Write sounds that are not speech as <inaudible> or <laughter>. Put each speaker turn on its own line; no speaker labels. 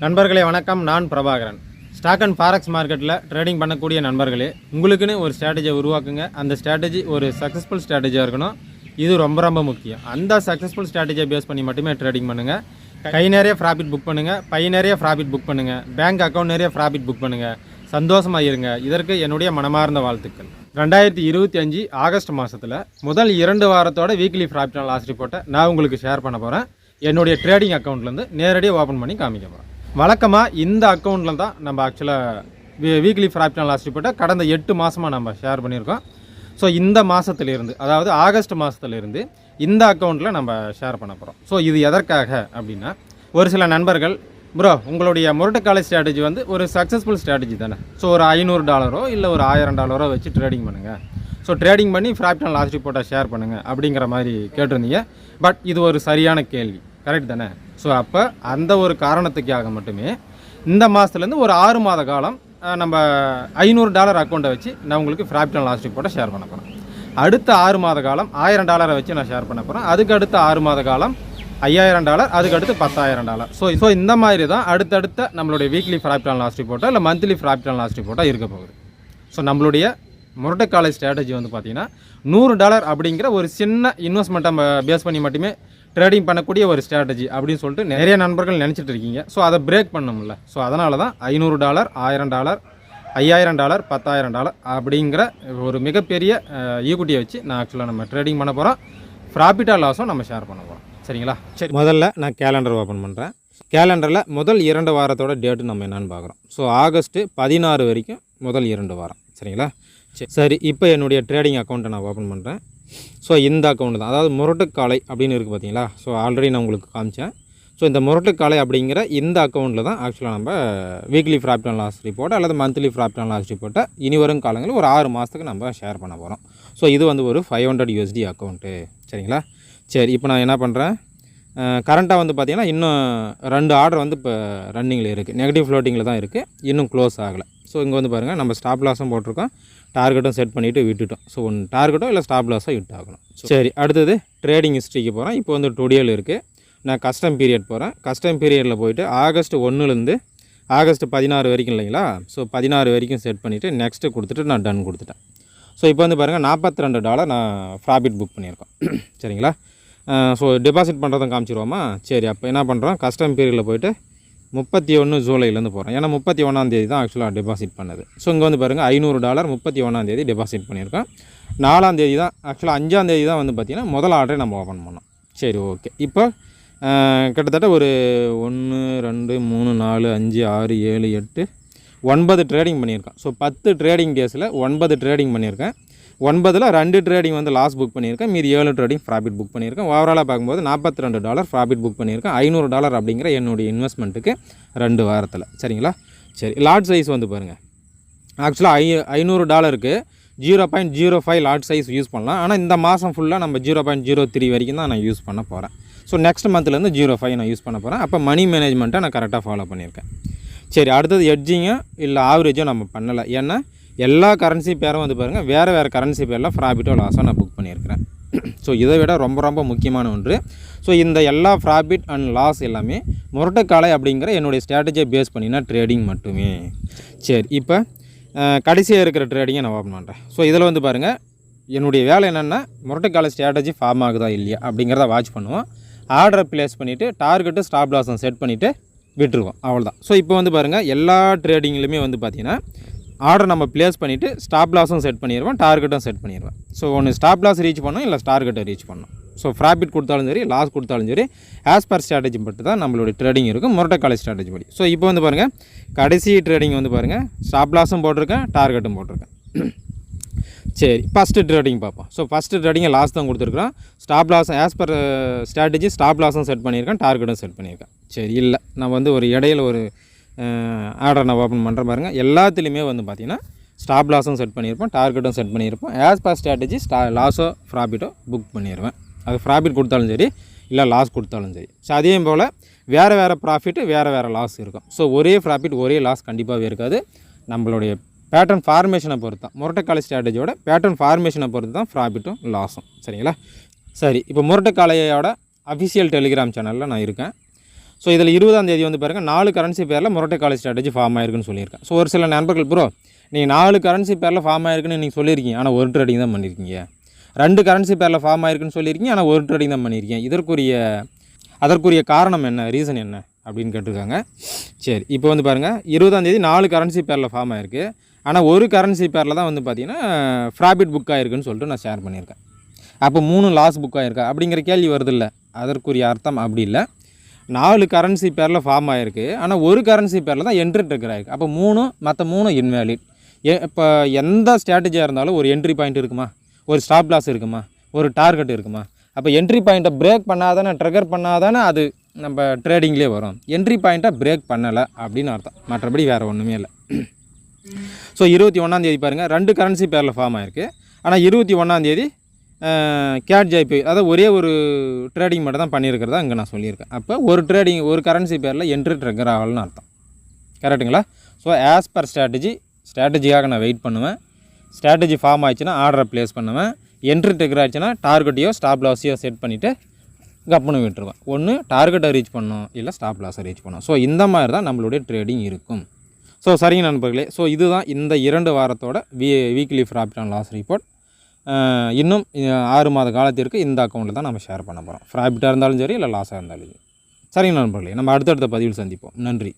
நண்பர்களே வணக்கம். நான் பிரபாகரன். ஸ்டாக் அண்ட் ஃபாரக்ஸ் மார்க்கெட்டில் ட்ரேடிங் பண்ணக்கூடிய நண்பர்களே உங்களுக்குன்னு ஒரு ஸ்ட்ராட்டஜியை உருவாக்குங்க. அந்த ஸ்ட்ராட்டஜி ஒரு சக்ஸஸ்ஃபுல் ஸ்ட்ராட்டஜியாக இருக்கணும். இது ரொம்ப ரொம்ப முக்கியம். அந்த சக்ஸஸ்ஃபுல் ஸ்ட்ராட்டஜியை பேஸ் பண்ணி மட்டுமே ட்ரேடிங் பண்ணுங்கள் கை நிறைய ப்ராஃபிட் புக் பண்ணுங்கள் பை நிறைய ப்ராஃபிட் புக் பண்ணுங்கள் பேங்க் அக்கௌண்ட் நிறைய ப்ராஃபிட் புக் பண்ணுங்கள் சந்தோஷமாக இருங்க. இதற்கு என்னுடைய மனமார்ந்த வாழ்த்துக்கள். ரெண்டாயிரத்தி இருபத்தி அஞ்சு ஆகஸ்ட் மாதத்தில் முதல் இரண்டு வாரத்தோட வீக்லி ப்ராஃபிட் லாஸ் ரிப்போர்ட்டை நான் உங்களுக்கு ஷேர் பண்ண போகிறேன் என்னுடைய ட்ரேடிங் அக்கௌண்ட்லேருந்து நேரடியாக ஓப்பன் பண்ணி காமிக்க போகிறேன் வழக்கமாக இந்த அக்கௌண்ட்டில் தான் நம்ம ஆக்சுவலாக வீக்லி ப்ராஃபிட் அண்ட் லாஸ் ரிப்போர்ட்டை கடந்த எட்டு மாதமாக நம்ம ஷேர் பண்ணியிருக்கோம். ஸோ இந்த மாதத்துலேருந்து அதாவது ஆகஸ்ட் மாதத்துலேருந்து இந்த அக்கௌண்ட்டில் நம்ம ஷேர் பண்ண போகிறோம் ஸோ இது எதற்காக அப்படின்னா ஒரு சில நண்பர்கள் ப்ரோ உங்களுடைய முரட்டுக்காலை ஸ்ட்ராட்டஜி வந்து ஒரு சக்ஸஸ்ஃபுல் ஸ்ட்ராட்டஜி தானே? ஸோ ஒரு ஐநூறு டாலரோ இல்லை ஒரு ஆயிரம் டாலரோ வச்சு ட்ரேடிங் பண்ணுங்கள் ஸோ ட்ரேடிங் பண்ணி ப்ராஃபிட் அண்ட் லாஸ் ரிப்போர்ட்டை ஷேர் பண்ணுங்கள் அப்படிங்கிற மாதிரி கேட்டிருந்தீங்க. பட் இது ஒரு சரியான கேள்வி. கரெக்ட் தானே? ஸோ அப்போ அந்த ஒரு காரணத்துக்காக மட்டுமே இந்த மாதத்துலேருந்து ஒரு ஆறு மாத காலம் நம்ம ஐநூறு டாலர் அக்கௌண்ட்டை வச்சு நான் உங்களுக்கு ஃப்ராப்டன் லாஸ்ட் ரிப்போர்ட்டை ஷேர் பண்ண போகிறேன் அடுத்த ஆறு மாத காலம் ஆயிரம் டாலரை வச்சு நான் ஷேர் பண்ண போகிறேன் அதுக்கு அடுத்த ஆறு மாத காலம் ஐயாயிரம் டாலர் அதுக்கு அடுத்து பத்தாயிரம் டாலர். ஸோ ஸோ இந்த மாதிரி தான் அடுத்தடுத்த நம்மளுடைய வீக்லி ப்ராஃபிட் லாஸ்ட் லாஸ் ரிப்போர்ட்டோ இல்லை மந்த்லி ப்ராஃபிட் லாஸ்ட் லாஸ் ரிப்போர்ட்டாக இருக்க போகுது. ஸோ நம்மளுடைய முரட்டைக்காலை ஸ்ட்ராட்டஜி வந்து பார்த்திங்கன்னா நூறு டாலர் அப்படிங்கிற ஒரு சின்ன இன்வெஸ்ட்மெண்ட்டை நம்ம பேஸ் பண்ணி மட்டுமே ட்ரேடிங் பண்ணக்கூடிய ஒரு ஸ்ட்ராட்டஜி அப்படின்னு சொல்லிட்டு நிறைய நண்பர்கள் நினச்சிட்டு இருக்கீங்க. ஸோ அதை பிரேக் பண்ணணும்ல. ஸோ அதனால தான் ஐநூறு டாலர் ஆயிரம் டாலர் ஐயாயிரம் டாலர் பத்தாயிரம் டாலர் அப்படிங்கிற ஒரு மிகப்பெரிய ஈக்குட்டியை வச்சு நான் ஆக்சுவலாக நம்ம ட்ரேடிங் பண்ண போகிறோம் ப்ராஃபிட்டாக லாஸும் நம்ம ஷேர் பண்ண போகிறோம் சரிங்களா? சரி முதல்ல நான் கேலண்டர் ஓப்பன் பண்ணுறேன் கேலண்டரில் முதல் இரண்டு வாரத்தோட டேட்டு நம்ம என்னென்னு பார்க்குறோம். ஸோ ஆகஸ்ட்டு பதினாறு வரைக்கும் முதல் இரண்டு வாரம். சரிங்களா? சரி சரி இப்போ என்னுடைய ட்ரேடிங் அக்கௌண்ட்டை நான் ஓப்பன் பண்ணுறேன் ஸோ இந்த அக்கௌண்ட் தான். அதாவது முரட்டுக்காலை அப்படின்னு இருக்குது பார்த்தீங்களா? ஸோ ஆல்ரெடி நான் உங்களுக்கு காமிச்சேன். ஸோ இந்த முரட்டுக்காலை அப்படிங்கிற இந்த அக்கௌண்ட்டில் தான் ஆக்சுவலாக நம்ம weekly profit and loss report அல்லது மந்த்லி ப்ராஃபிட் அண்ட் லாஸ் ரிப்போர்ட்டை இனி வரும் காலங்களில் ஒரு ஆறு மாதத்துக்கு நம்ம ஷேர் பண்ண போகிறோம் ஸோ இது வந்து ஒரு ஃபைவ் ஹண்ட்ரட் யூஎஸ்டி அக்கௌண்ட்டு சரிங்களா? சரி இப்போ நான் என்ன பண்ணுறேன் கரண்ட்டாக வந்து பார்த்திங்கன்னா இன்னும் ரெண்டு ஆர்டர் வந்து இப்போ ரன்னிங்கில் இருக்குது நெகட்டிவ் ஃப்ளோட்டிங்கில் தான் இருக்குது இன்னும் க்ளோஸ் ஆகலை. ஸோ இங்கே வந்து பாருங்கள் நம்ம ஸ்டாப் லாஸும் போட்டிருக்கோம். டார்கெட்டும் செட் பண்ணிவிட்டு விட்டுட்டோம். ஸோ ஒன்று டார்கெட்டோ இல்லை ஸ்டாப் லாஸோ ஹிட் ஆகணும் சரி அடுத்தது ட்ரேடிங் ஹிஸ்ட்ரிக்கு போகிறேன் இப்போ வந்து டுடியல் இருக்குது நான் கஸ்டம் பீரியட் போகிறேன் கஸ்டம் பீரியடில் போயிட்டு ஆகஸ்ட் ஒன்றுலேருந்து ஆகஸ்ட் பதினாறு வரைக்கும் இல்லைங்களா? ஸோ பதினாறு வரைக்கும் செட் பண்ணிவிட்டு நெக்ஸ்ட்டு கொடுத்துட்டு நான் டன் கொடுத்துட்டேன். ஸோ இப்போ வந்து பாருங்கள் நாற்பத்தி ரெண்டு டாலர் நான் ப்ராஃபிட் புக் பண்ணியிருக்கோம். <clears throat> சரிங்களா? ஸோ டெபாசிட் பண்ணுறதும் காமிச்சிருவோமா? சரி அப்போ என்ன பண்ணுறோம் கஸ்டம் பீரியடில் போயிட்டு முப்பத்தி ஒன்று ஜூலைலேருந்து போகிறேன். ஏன்னா முப்பத்தி ஒன்றாந்தேதி தான் ஆக்சுவலாக டெபாசிட் பண்ணது. ஸோ இங்கே வந்து பாருங்கள் ஐநூறு டாலர் முப்பத்தி ஒன்றாந்தேதி டெபாசிட் பண்ணியிருக்கோம். நாலாந்தேதி தான் ஆக்சுவலாக அஞ்சாந்தேதி தான் வந்து பார்த்திங்கன்னா முதல் ஆர்டரை நம்ம ஓப்பன் பண்ணோம். சரி ஓகே இப்போ கிட்டத்தட்ட ஒரு ஒன்று ரெண்டு மூணு நாலு அஞ்சு ஆறு ஏழு எட்டு ஒன்பது ட்ரேடிங் பண்ணியிருக்கேன் ஸோ பத்து ட்ரேடிங் டேஸில் ஒன்பது ட்ரேடிங் பண்ணியிருக்கேன். ஒன்பதில் ரெண்டு ட்ரேடிங் வந்து லாஸ் புக் பண்ணியிருக்கேன். மீதி ஏழு ட்ரேடிங் ப்ராஃபிட் புக் பண்ணியிருக்கேன். ஓவராலாக பார்க்கும்போது நாற்பத்தி ரெண்டு டாலர் ப்ராஃபிட் புக் பண்ணியிருக்கேன். ஐநூறு டாலர் அப்படிங்கிற என்னுடைய இன்வெஸ்ட்மெண்ட்டுக்கு ரெண்டு வாரத்தில். சரிங்களா? சரி லாட் சைஸ் வந்து பாருங்கள் ஆக்சுவலாக ஐ ஐநூறு டாலருக்கு zero point zero five lot size use பண்ணலாம். ஆனால் இந்த மாதம் ஃபுல்லாக நம்ம ஜீரோ பாயிண்ட் ஜீரோ த்ரீ வரைக்கும் தான் நான் யூஸ் பண்ண போகிறேன் ஸோ நெக்ஸ்ட் மந்த்லேருந்து ஜீரோ ஃபைவ் நான் யூஸ் பண்ண போகிறேன் அப்போ மணி மேனேஜ்மெண்ட்டை நான் கரெக்டாக ஃபாலோ பண்ணியிருக்கேன். சரி அடுத்தது எட்ஜிங்கோ இல்லை ஆவரேஜோ நம்ம பண்ணலை. ஏன்னா எல்லா கரன்சி பேரும் வந்து பாருங்கள் வேறு வேறு கரன்சி பேரில் ப்ராஃபிட்டோ லாஸோ நான் புக் பண்ணியிருக்கிறேன். <clears throat> ஸோ இதை விட ரொம்ப ரொம்ப முக்கியமான ஒன்று. ஸோ இந்த எல்லா ப்ராஃபிட் அண்ட் லாஸ் எல்லாமே முரட்டுக்காலை அப்படிங்கிற என்னுடைய ஸ்ட்ராட்டஜியை பேஸ் பண்ணினா ட்ரேடிங் மட்டுமே. சரி இப்போ கடைசியாக இருக்கிற ட்ரேடிங்கை நான் ஓப்பன் பண்ணுறேன் ஸோ இதில் வந்து பாருங்கள் என்னுடைய வேலை என்னென்னா முரட்டைக்காலை ஸ்ட்ராட்டஜி ஃபார்ம் ஆகுதா இல்லையா அப்படிங்கிறத வாட்ச் பண்ணுவோம். ஆர்டரை ப்ளேஸ் பண்ணிவிட்டு டார்கெட்டு ஸ்டாப் லாஸும் செட் பண்ணிவிட்டு விட்டுருவோம். அவ்வளோதான் ஸோ இப்போ வந்து பாருங்கள் எல்லா ட்ரேடிங்லையுமே வந்து பார்த்திங்கன்னா ஆர்டர் நம்ம பிளேஸ் பண்ணிவிட்டு ஸ்டாப் லாஸும் செட் பண்ணிடுவோம் டார்கெட்டும் செட் பண்ணிடுவேன் ஸோ ஒன்று ஸ்டாப் லாஸ் ரீச் பண்ணணும் இல்லை டார்கெட்டை ரீச் பண்ணணும். ஸோ ப்ராஃபிட் கொடுத்தாலும் சரி லாஸ் கொடுத்தாலும் சரி ஆஸ் பர் ஸ்ட்ராட்டஜி பட்டு தான் நம்மளுடைய ட்ரேடிங் இருக்கும் முரட்டைக்காலை ஸ்ட்ராட்டஜி படி. ஸோ இப்போ வந்து பாருங்கள் கடைசி ட்ரேடிங் வந்து பாருங்கள் ஸ்டாப் லாஸும் போட்டிருக்கேன் டார்கெட்டும் போட்டிருக்கேன். சரி ஃபஸ்ட்டு ட்ரேடிங் பார்ப்போம். ஸோ ஃபஸ்ட்டு ட்ரேடிங்கை லாஸ் தான் கொடுத்துருக்குறோம். Stop loss as per strategy stop லாஸும் set பண்ணியிருக்கேன் டார்கெட்டும் செட் பண்ணியிருக்கேன். சரி இல்லை நான் வந்து ஒரு இடையில ஒரு ஆர்டர் நான் ஓப்பன் பண்ணுறேன் பாருங்கள் எல்லாத்துலேயுமே வந்து பார்த்தீங்கன்னா ஸ்டாப் லாஸும் செட் பண்ணியிருப்போம் டார்கெட்டும் செட் பண்ணியிருப்போம். ஆஸ் பர் ஸ்ட்ராட்டஜி ஸ்டா லாஸோ ப்ராஃபிட்டோ புக் பண்ணிடுவேன் அது ப்ராஃபிட் கொடுத்தாலும் சரி இல்லை லாஸ் கொடுத்தாலும் சரி. ஸோ அதே போல் வேறு வேறு ப்ராஃபிட்டு வேறு வேறு லாஸ் இருக்கும். ஸோ ஒரே ப்ராஃபிட் ஒரே லாஸ் கண்டிப்பாகவே இருக்காது. நம்மளுடைய பேட்டர்ன் ஃபார்மேஷனை பொறுத்து தான் முரட்டைக்காலை ஸ்ட்ராட்டஜியோட பேட்டர்ன் ஃபார்மேஷனை பொறுத்து தான் ப்ராஃபிட்டும் லாஸும் சரிங்களா? சரி இப்போ முரட்டைக்காலையோட அஃபிஷியல் டெலிகிராம் சேனலில் நான் இருக்கேன். ஸோ இதில் இருபதாம் தேதி வந்து பாருங்கள் நாலு கரன்சி பேரில் முரட்டை காலேஜ் ஸ்ட்ராட்டஜி ஃபார்ம் ஆயிருக்குன்னு சொல்லியிருக்கேன். ஸோ ஒரு சில நண்பர்கள் ப்ரோ நீங்கள் நாலு கரன்சி பேரில் ஃபார்ம் ஆயிருக்குன்னு நீங்கள் சொல்லியிருக்கீங்க. ஆனால் ஒரு ட்ரேடிங் தான் பண்ணியிருக்கீங்க. ரெண்டு கரன்சி பேரில் ஃபார்ம் ஆயிருக்குன்னு சொல்லியிருக்கீங்க ஆனால் ஒரு ட்ரேடிங் தான் பண்ணியிருக்கீங்க. இதற்குரிய அதற்குரிய காரணம் என்ன? ரீசன் என்ன? அப்படின்னு கேட்டிருக்காங்க. சரி இப்போ வந்து பாருங்கள் இருபதாம் தேதி நாலு கரன்சி பேரில் ஃபார்ம் ஆயிருக்கு. ஆனால் ஒரு கரன்சி பேரில் தான் வந்து பார்த்தீங்கன்னா ப்ராஃபிட் புக் ஆயிருக்குன்னு சொல்லிட்டு நான் ஷேர் பண்ணியிருக்கேன். அப்போ மூணு லாஸ் புக் ஆயிருக்கா? அப்படிங்கிற கேள்வி வருது இல்லை அதற்குரிய அர்த்தம் அப்படி இல்லை. நாலு கரன்சி பேரில் ஃபார்ம் ஆயிருக்கு. ஆனால் ஒரு கரன்சி பேரில் தான் என்ட்ரி ட்ரிக்கர் அப்போ மூணு மற்ற மூணு இன்வேலிட் ஏ இப்போ எந்த ஸ்ட்ராட்டஜியாக இருந்தாலும் ஒரு என்ட்ரி பாயிண்ட் இருக்குமா? ஒரு ஸ்டாப் லாஸ் இருக்குமா? ஒரு டார்கெட் இருக்குமா? அப்போ என்ட்ரி பாயிண்ட்டை பிரேக் பண்ணாதானே ட்ரிகர் பண்ணாதானே அது நம்ம ட்ரேடிங்லேயே வரும். என்ட்ரி பாயிண்ட்டை பிரேக் பண்ணலை அப்படின்னு அர்த்தம். மற்றபடி வேறு ஒன்றுமே இல்லை. ஸோ இருபத்தி ஒன்றாந்தேதி பாருங்கள் ரெண்டு கரன்சி பேரில் ஃபார்ம் ஆயிருக்கு. ஆனால் இருபத்தி ஒன்றாந்தேதி கேட் ஜாய்பே அதாவது ஒரே ஒரு ட்ரேடிங் மட்டும் தான் பண்ணியிருக்கிறதா இங்கே நான் சொல்லியிருக்கேன். அப்போ ஒரு ட்ரேடிங் ஒரு கரன்சி பேரில் என்ட்ரி ட்ரிகர் ஆகலன்னு அர்த்தம். கரெக்டுங்களா ஸோ ஆஸ் பர் ஸ்ட்ராட்டஜி ஸ்ட்ராட்டஜிக்காக நான் வெயிட் பண்ணுவேன். ஸ்ட்ராட்டஜி ஃபார்ம் ஆயிடுச்சுன்னா ஆர்டரை ப்ளேஸ் பண்ணுவேன். என்ட்ரி ட்ரிகர் ஆயிடுச்சுன்னா டார்கெட்டையோ ஸ்டாப் லாஸையோ செட் பண்ணிவிட்டு கப்புன்னு விட்டுருவேன். ஒன்று டார்கெட்டை ரீச் பண்ணணும் இல்லை ஸ்டாப் லாஸை ரீச் பண்ணணும். ஸோ இந்த மாதிரி தான் நம்மளுடைய ட்ரேடிங் இருக்கும். ஸோ சரிங்க நண்பர்களே. ஸோ இதுதான் இந்த இரண்டு வாரத்தோட வீ weekly profit and loss report இன்னும் ஆறு மாத காலத்திற்கு இந்த அக்கௌண்ட்டில் தான் நம்ம ஷேர் பண்ண போகிறோம் ப்ராஃபிட்டாக இருந்தாலும் சரி இல்லை லாஸாக இருந்தாலும் சரி. சரிங்க நண்பர்களே நம்ம அடுத்தடுத்த பதிவில் சந்திப்போம். நன்றி.